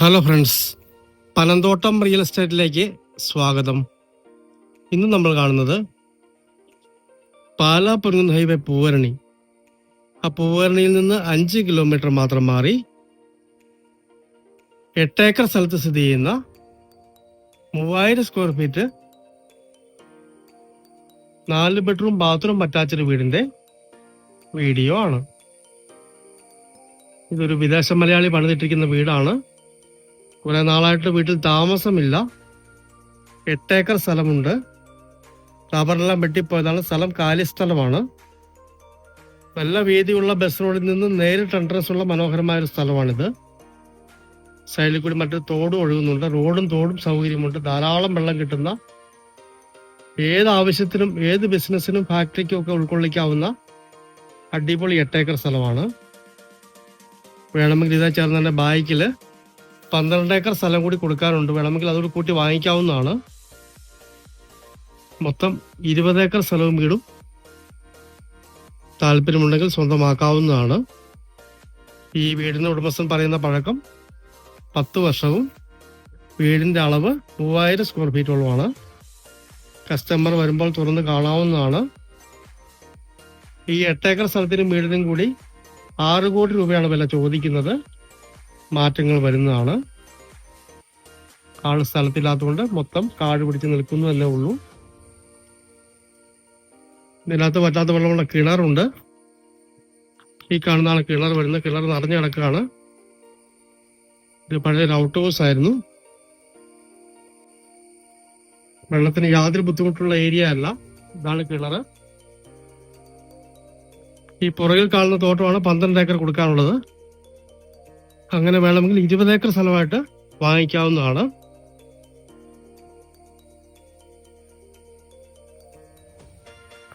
Hello friends Panamthottam real എസ്റ്റേറ്റിലേക്ക് സ്വാഗതം. ഇന്ന് നമ്മൾ കാണുന്നത് പാലാ പൊരുങ്ങുന്ന ഹൈവേ പൂവരണി. ആ പൂവരണിയിൽ നിന്ന് അഞ്ച് കിലോമീറ്റർ മാത്രം മാറി എട്ടേക്കർ സ്ഥലത്ത് സ്ഥിതി ചെയ്യുന്ന മൂവായിരം സ്ക്വയർ ഫീറ്റ് നാല് ബെഡ്റൂം ബാത്റൂം അറ്റാച്ച്ഡ് വീടിന്റെ വീഡിയോ ആണ്. ഇതൊരു വിദേശ മലയാളി പണിതിട്ടിരിക്കുന്ന വീടാണ്. കുറെ നാളായിട്ട് വീട്ടിൽ താമസമില്ല. എട്ടേക്കർ സ്ഥലമുണ്ട്. റബ്ബറെല്ലാം വെട്ടിപ്പോയതാണ്. സ്ഥലം കാലി സ്ഥലമാണ്. നല്ല വീതിയുള്ള ബസ് റോഡിൽ നിന്ന് നേരിട്ട് എൻട്രൻസ് ഉള്ള മനോഹരമായ ഒരു സ്ഥലമാണിത്. സൈഡിൽ കൂടി മറ്റൊരു തോടും ഒഴുകുന്നുണ്ട്. റോഡും തോടും സൗകര്യമുണ്ട്. ധാരാളം വെള്ളം കിട്ടുന്ന ഏത് ആവശ്യത്തിനും ഏത് ബിസിനസ്സിനും ഫാക്ടറിക്കും ഒക്കെ ഉൾക്കൊള്ളിക്കാവുന്ന അടിപൊളി എട്ടേക്കർ സ്ഥലമാണ്. വേണമെങ്കിൽ ഇതാ ചേർന്ന് തന്നെ പന്ത്രണ്ട് ഏക്കർ സ്ഥലം കൂടി കൊടുക്കാറുണ്ട് വേണമെങ്കിൽ അതോട് കൂട്ടി വാങ്ങിക്കാവുന്നതാണ്. മൊത്തം ഇരുപത് ഏക്കർ സ്ഥലവും വീടും താല്പര്യമുണ്ടെങ്കിൽ സ്വന്തമാക്കാവുന്നതാണ്. ഈ വീടിന്റെ ഉടമസ്ഥൻ പറയുന്ന പഴക്കം പത്ത് വർഷവും വീടിന്റെ അളവ് മൂവായിരം സ്ക്വയർ ഫീറ്റോളമാണ് കസ്റ്റമർ വരുമ്പോൾ തുറന്ന് കാണാവുന്നതാണ്. ഈ എട്ടേക്കർ സ്ഥലത്തിനും വീടിനും കൂടി ആറ് കോടി രൂപയാണ് വില ചോദിക്കുന്നത്. മാറ്റങ്ങൾ വരുന്നതാണ്. കാട് സ്ഥലത്തില്ലാത്തതുകൊണ്ട് മൊത്തം കാട് പിടിച്ച് നിൽക്കുന്നതല്ലേ ഉള്ളൂ. ഇതിനകത്ത് പറ്റാത്ത വെള്ളമുള്ള കിണറുണ്ട്. ഈ കാണുന്നതാണ് കിണർ വരുന്നത്. കിണർ നിറഞ്ഞു കിടക്കുകയാണ്. ഇത് പഴയ ഔട്ട് ഹൗസ് ആയിരുന്നു. വെള്ളത്തിന് യാതൊരു ബുദ്ധിമുട്ടുള്ള ഏരിയ അല്ല. ഇതാണ് കിണർ. ഈ പുറകിൽ കാണുന്ന തോട്ടമാണ് പന്ത്രണ്ട് ഏക്കർ കൊടുക്കാനുള്ളത്. അങ്ങനെ വേണമെങ്കിൽ ഇരുപത് ഏക്കർ സ്ഥലമായിട്ട് വാങ്ങിക്കാവുന്നതാണ്.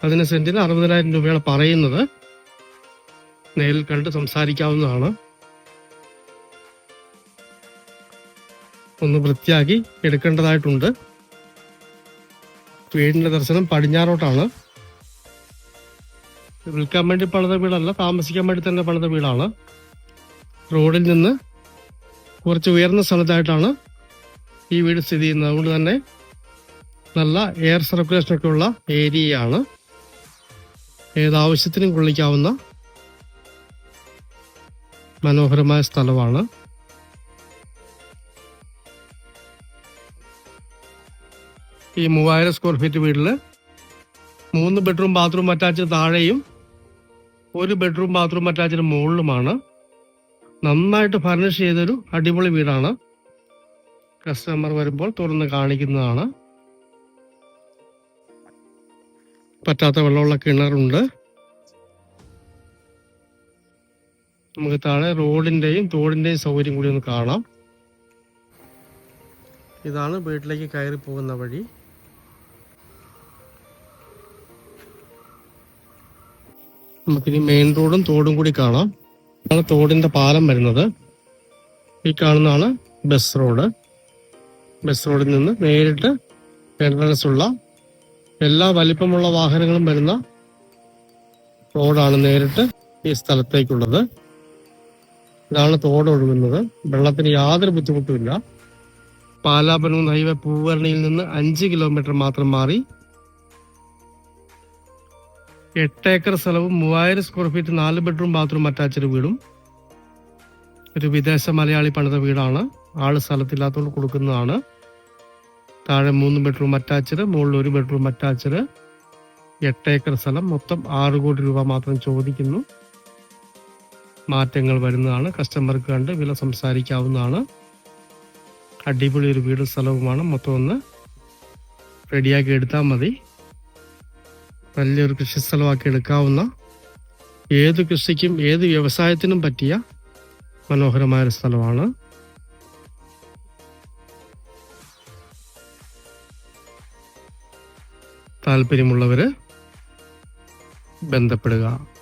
അതിന് സെന്റിന് അറുപതിനായിരം രൂപയാണ് പറയുന്നത്. നേരിൽ കണ്ട് സംസാരിക്കാവുന്നതാണ്. ഒന്ന് വൃത്തിയാക്കി എടുക്കേണ്ടതായിട്ടുണ്ട്. വീടിന്റെ ദർശനം പടിഞ്ഞാറോട്ടാണ്. വിൽക്കാൻ വേണ്ടി പണിത വീടല്ല താമസിക്കാൻ വേണ്ടി തന്നെ പണിത വീടാണ്. റോഡിൽ നിന്ന് കുറച്ച് ഉയർന്ന സ്ഥലത്തായിട്ടാണ് ഈ വീട് സ്ഥിതി ചെയ്യുന്നത്. അതുകൊണ്ട് തന്നെ നല്ല എയർ സർക്കുലേഷൻ ഒക്കെ ഉള്ള ഏരിയയാണ് ഏതാവശ്യത്തിനും കൊള്ളിക്കാവുന്ന മനോഹരമായ സ്ഥലമാണ്. ഈ മൂവായിരം സ്ക്വയർ ഫീറ്റ് വീട്ടിൽ മൂന്ന് ബെഡ്റൂം ബാത്റൂം അറ്റാച്ച് താഴെയും ഒരു ബെഡ്റൂം ബാത്റൂം അറ്റാച്ചിന് മുകളിലുമാണ്. നന്നായിട്ട് ഫർണിഷ് ചെയ്തൊരു അടിപൊളി വീടാണ്. കസ്റ്റമർ വരുമ്പോൾ തുറന്ന് കാണിക്കുന്നതാണ്. പറ്റാത്ത വെള്ളമുള്ള കിണറുണ്ട്. നമുക്ക് താഴെ റോഡിന്റെയും തോടിന്റെയും സൗകര്യം കൂടി ഒന്ന് കാണാം. ഇതാണ് വീട്ടിലേക്ക് കയറി പോകുന്ന വഴി. നമുക്കിനി മെയിൻ റോഡും തോടും കൂടി കാണാം. ഇതാണ് തോടിന്റെ പാലം വരുന്നത്. ഈ കാണുന്നതാണ് ബസ് റോഡ്. ബസ് റോഡിൽ നിന്ന് നേരിട്ട് എൻട്രൻസ് ഉള്ള എല്ലാ വലിപ്പമുള്ള വാഹനങ്ങളും വരുന്ന റോഡാണ് നേരിട്ട് ഈ സ്ഥലത്തേക്കുള്ളത്. ഇതാണ് തോട് ഒഴുകുന്നത്. വെള്ളത്തിന് യാതൊരു ബുദ്ധിമുട്ടുമില്ല. പാലാപനൂർ ഹൈവേ പൂവരണിയിൽ നിന്ന് അഞ്ച് കിലോമീറ്റർ മാത്രം മാറി എട്ട് ഏക്കർ സ്ഥലവും മൂവായിരം സ്ക്വയർ ഫീറ്റ് നാല് ബെഡ്റൂം ബാത്റൂം അറ്റാച്ച്ഡ് വീടും. ഒരു വിദേശ മലയാളി പണിത വീടാണ്. ആൾ സ്ഥലത്തില്ലാത്തതുകൊണ്ട് കൊടുക്കുന്നതാണ്. താഴെ മൂന്ന് ബെഡ്റൂം അറ്റാച്ച്ഡ് മുകളിൽ ഒരു ബെഡ്റൂം അറ്റാച്ച്ഡ് എട്ട് ഏക്കർ സ്ഥലം മൊത്തം ആറ് കോടി രൂപ മാത്രം ചോദിക്കുന്നു. മാറ്റങ്ങൾ വരുന്നതാണ്. കസ്റ്റമർക്ക് കണ്ട് വില സംസാരിക്കാവുന്നതാണ്. അടിപൊളി ഒരു വീടും സ്ഥലവുമാണ്. മൊത്തം ഒന്ന് റെഡിയാക്കി എടുത്താൽ മതി. വലിയൊരു കൃഷി സ്ഥലമാക്കി എടുക്കാവുന്ന ഏത് കൃഷിക്കും ഏത് വ്യവസായത്തിനും പറ്റിയ മനോഹരമായ ഒരു സ്ഥലമാണ്. താല്പര്യമുള്ളവര് ബന്ധപ്പെടുക.